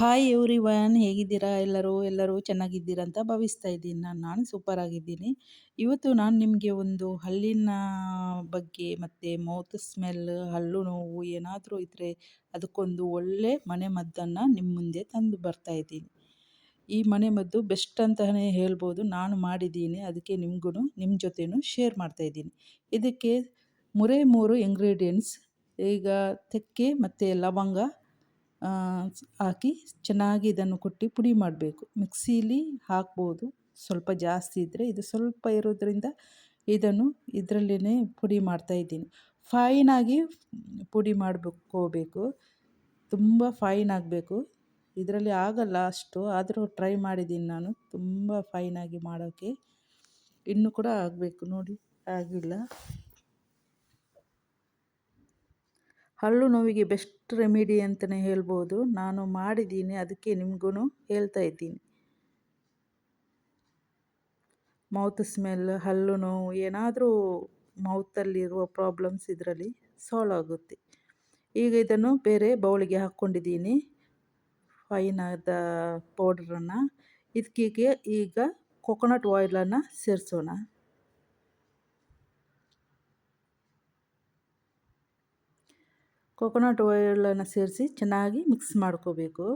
Hi every one ಹೇಗಿದ್ದೀರಾ? ಎಲ್ಲರೂ ಎಲ್ಲರೂ ಚೆನ್ನಾಗಿದ್ದೀರಾ ಅಂತ ಭಾವಿಸ್ತಾ ಇದ್ದೀನಿ. ನಾನು ನಾನು ಸೂಪರ್ ಆಗಿದ್ದೀನಿ. ಇವತ್ತು ನಾನು ನಿಮಗೆ ಒಂದು ಹಲ್ಲಿನ ಬಗ್ಗೆ ಮತ್ತು ಮೌತ್ ಸ್ಮೆಲ್ ಹಲ್ಲು ನೋವು ಏನಾದರೂ ಇದ್ದರೆ ಅದಕ್ಕೊಂದು ಒಳ್ಳೆ ಮನೆ ಮದ್ದನ್ನು ನಿಮ್ಮ ಮುಂದೆ ತಂದು ಬರ್ತಾ ಇದ್ದೀನಿ. ಈ ಮನೆ ಮದ್ದು ಬೆಸ್ಟ್ ಅಂತಲೇ ಹೇಳ್ಬೋದು. ನಾನು ಮಾಡಿದ್ದೀನಿ. ಅದಕ್ಕೆ ನಿಮಗೂ ನಿಮ್ಮ ಜೊತೆನೂ ಶೇರ್ ಮಾಡ್ತಾ ಇದ್ದೀನಿ. ಇದಕ್ಕೆ ಮೂರೇ ಮೂರು ಇಂಗ್ರೀಡಿಯೆಂಟ್ಸ್ ಈಗ ತೆಕ್ಕೆ ಮತ್ತು ಲವಂಗ ಹಾಕಿ ಚೆನ್ನಾಗಿ ಇದನ್ನು ಕೊಟ್ಟು ಪುಡಿ ಮಾಡಬೇಕು. ಮಿಕ್ಸೀಲಿ ಹಾಕ್ಬೋದು. ಸ್ವಲ್ಪ ಜಾಸ್ತಿ ಇದ್ದರೆ ಇದು ಸ್ವಲ್ಪ ಇರೋದ್ರಿಂದ ಇದನ್ನು ಇದರಲ್ಲೇ ಪುಡಿ ಮಾಡ್ತಾಯಿದ್ದೀನಿ ಫೈನಾಗಿ ಪುಡಿ ಮಾಡಬೇಕೋಬೇಕು ತುಂಬ ಫೈನ್ ಆಗಬೇಕು. ಇದರಲ್ಲಿ ಆಗಲ್ಲ ಅಷ್ಟು, ಆದರೂ ಟ್ರೈ ಮಾಡಿದ್ದೀನಿ ನಾನು. ತುಂಬ ಫೈನಾಗಿ ಮಾಡೋಕ್ಕೆ ಇನ್ನೂ ಕೂಡ ಆಗಬೇಕು ನೋಡಿ. ಆಗಿಲ್ಲ. ಹಲ್ಲು ನೋವಿಗೆ ಬೆಸ್ಟ್ ರೆಮಿಡಿ ಅಂತಲೇ ಹೇಳ್ಬೋದು. ನಾನು ಮಾಡಿದ್ದೀನಿ, ಅದಕ್ಕೆ ನಿಮಗೂ ಹೇಳ್ತಾ ಇದ್ದೀನಿ. ಮೌತ್ ಸ್ಮೆಲ್, ಹಲ್ಲು ನೋವು, ಏನಾದರೂ ಮೌತಲ್ಲಿರುವ ಪ್ರಾಬ್ಲಮ್ಸ್ ಇದರಲ್ಲಿ ಸಾಲ್ವ್ ಆಗುತ್ತೆ. ಈಗ ಇದನ್ನು ಬೇರೆ ಬೌಲಿಗೆ ಹಾಕ್ಕೊಂಡಿದ್ದೀನಿ. ಫೈನಾದ ಪೌಡ್ರನ್ನು. ಇದಕ್ಕೆ ಈಗ ಕೊಕೊನಟ್ ಆಯಿಲನ್ನು ಸೇರಿಸೋಣ. ಕೊಕೊನಟ್ ಆಯಿಲನ್ನು ಸೇರಿಸಿ ಚೆನ್ನಾಗಿ ಮಿಕ್ಸ್ ಮಾಡ್ಕೋಬೇಕು.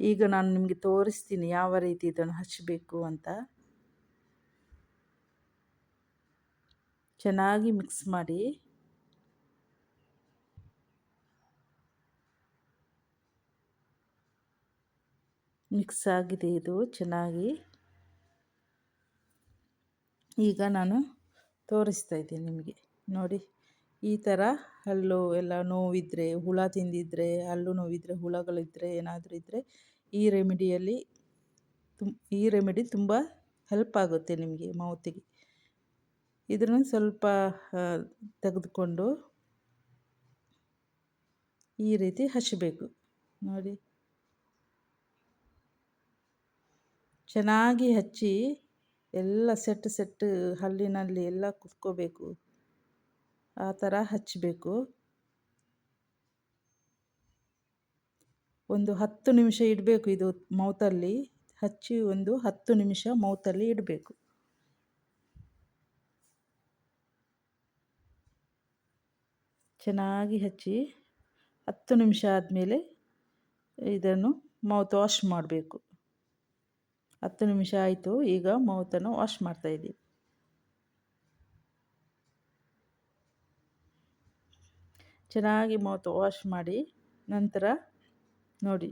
ಈಗ ನಾನು ನಿಮಗೆ ತೋರಿಸ್ತೀನಿ ಯಾವ ರೀತಿ ಇದನ್ನು ಹಚ್ಚಬೇಕು ಅಂತ. ಚೆನ್ನಾಗಿ ಮಿಕ್ಸ್ ಮಾಡಿ. ಮಿಕ್ಸ್ ಆಗಿದೆ ಇದು ಚೆನ್ನಾಗಿ. ಈಗ ನಾನು ತೋರಿಸ್ತಾ ಇದ್ದೀನಿ ನಿಮಗೆ. ನೋಡಿ, ಈ ಥರ ಹಲ್ಲು ಎಲ್ಲ ನೋವಿದ್ದರೆ ಹುಳ ತಿಂದಿದ್ದರೆ ಹಲ್ಲು ನೋವಿದ್ದರೆ ಹುಳಗಳಿದ್ದರೆ ಏನಾದರೂ ಇದ್ದರೆ ಈ ರೆಮಿಡಿಯಲ್ಲಿ ತುಮ್, ಈ ರೆಮಿಡಿ ತುಂಬ ಹೆಲ್ಪ್ ಆಗುತ್ತೆ ನಿಮಗೆ ಮೌತಿಗೆ. ಇದನ್ನು ಸ್ವಲ್ಪ ತೆಗೆದುಕೊಂಡು ಈ ರೀತಿ ಹಚ್ಚಬೇಕು ನೋಡಿ. ಚೆನ್ನಾಗಿ ಹಚ್ಚಿ ಎಲ್ಲ ಸೆಟ್ ಸೆಟ್ ಹಲ್ಲಿನಲ್ಲಿ ಎಲ್ಲ ಕುತ್ಕೋಬೇಕು. ಆ ಥರ ಹಚ್ಚಬೇಕು ಒಂದು ಹತ್ತು ನಿಮಿಷ ಇಡಬೇಕು ಇದು ಮೌತಲ್ಲಿ. ಹಚ್ಚಿ ಒಂದು ಹತ್ತು ನಿಮಿಷ ಮೌತಲ್ಲಿ ಇಡಬೇಕು. ಚೆನ್ನಾಗಿ ಹಚ್ಚಿ ಹತ್ತು ನಿಮಿಷ ಆದಮೇಲೆ ಇದನ್ನು ಮೌತ್ ವಾಶ್ ಮಾಡಬೇಕು. ಹತ್ತು ನಿಮಿಷ ಆಯಿತು, ಈಗ ಮೌತನ್ನು ವಾಶ್ ಮಾಡ್ತಾಯಿದ್ದೀವಿ ಚೆನ್ನಾಗಿ ಮೌತ್ ವಾಶ್ ಮಾಡಿ, ನಂತರ ನೋಡಿ.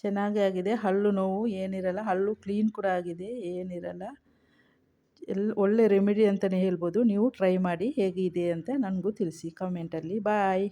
ಚೆನ್ನಾಗಿ ಆಗಿದೆ, ಹಲ್ಲು ನೋವು ಏನಿರಲ್ಲ, ಹಲ್ಲು ಕ್ಲೀನ್ ಕೂಡ ಆಗಿದೆ, ಏನಿರಲ್ಲ. ಎಲ್, ಒಳ್ಳೆ ರೆಮಿಡಿ ಅಂತಲೇ ಹೇಳ್ಬೋದು, ನೀವು ಟ್ರೈ ಮಾಡಿ ಹೇಗಿದೆ ಅಂತ ನನಗೂ ತಿಳಿಸಿ ಕಮೆಂಟಲ್ಲಿ. ಬಾಯ್.